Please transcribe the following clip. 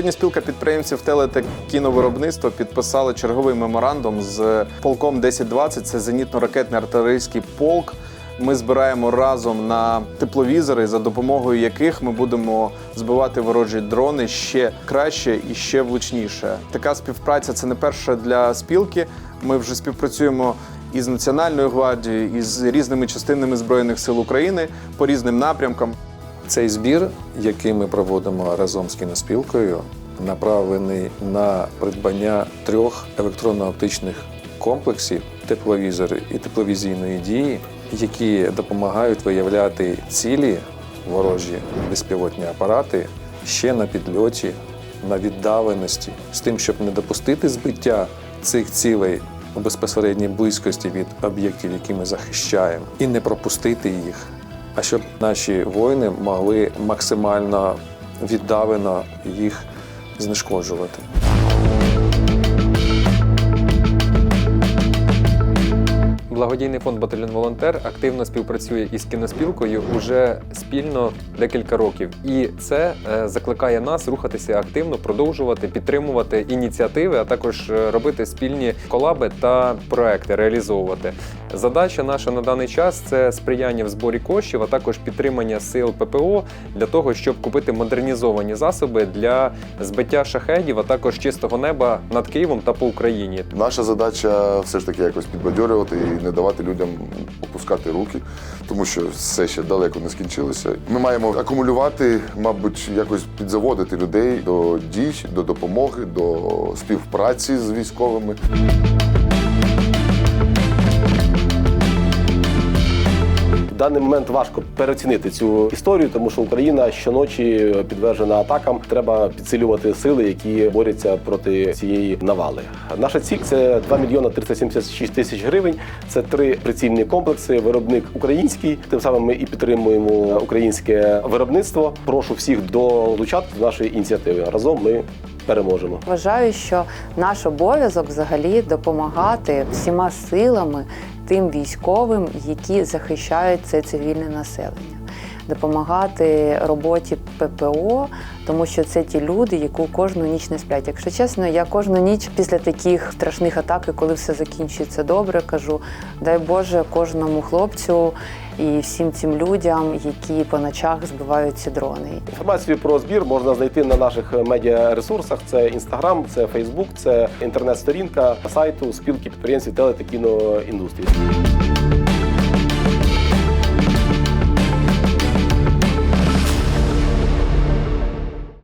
Сьогодні спілка підприємців теле та кіновиробництва підписала черговий меморандум з полком 1020. Це зенітно-ракетний артилерійський полк. Ми збираємо разом на тепловізори, за допомогою яких ми будемо збивати ворожі дрони ще краще і ще влучніше. Така співпраця це не перша для спілки. Ми вже співпрацюємо із Національною гвардією, із різними частинами збройних сил України по різним напрямкам. Цей збір, який ми проводимо разом з кіноспілкою, направлений на придбання трьох електронно-оптичних комплексів тепловізори і тепловізійної дії, які допомагають виявляти цілі ворожі безпілотні апарати ще на підльоті, на віддаленості, з тим, щоб не допустити збиття цих цілей у безпосередній близькості від об'єктів, які ми захищаємо, і не пропустити їх а щоб наші воїни могли максимально віддалено їх знешкоджувати. Благодійний фонд Батальйон Волонтер активно співпрацює із кіноспілкою уже спільно декілька років, і це е, закликає нас рухатися активно, продовжувати підтримувати ініціативи, а також е, робити спільні колаби та проекти, реалізовувати. Задача наша на даний час це сприяння в зборі коштів, а також підтримання сил ППО для того, щоб купити модернізовані засоби для збиття шахедів, а також чистого неба над Києвом та по Україні. Наша задача все ж таки якось підбадьорювати і не давати людям опускати руки, тому що все ще далеко не скінчилося. Ми маємо акумулювати, мабуть, якось підзаводити людей до дій, до допомоги, до співпраці з військовими. Даний момент важко переоцінити цю історію, тому що Україна щоночі підтверджена атакам. Треба підсилювати сили, які борються проти цієї навали. Наша ціль це 2 мільйона 376 тисяч гривень. Це три прицільні комплекси. Виробник український. Тим самим ми і підтримуємо українське виробництво. Прошу всіх долучати до нашої ініціативи. Разом ми переможемо. Вважаю, що наш обов'язок взагалі допомагати всіма силами тим військовим, які захищають це цивільне населення. Допомагати роботі ППО, тому що це ті люди, які кожну ніч не сплять. Якщо чесно, я кожну ніч після таких страшних атак, і коли все закінчується добре, кажу: дай Боже кожному хлопцю і всім цим людям, які по ночах збивають ці дрони. Інформацію про збір можна знайти на наших медіаресурсах. Це Інстаграм, це Фейсбук, це інтернет-сторінка сайту спілки підприємців теле та кіноіндустрії.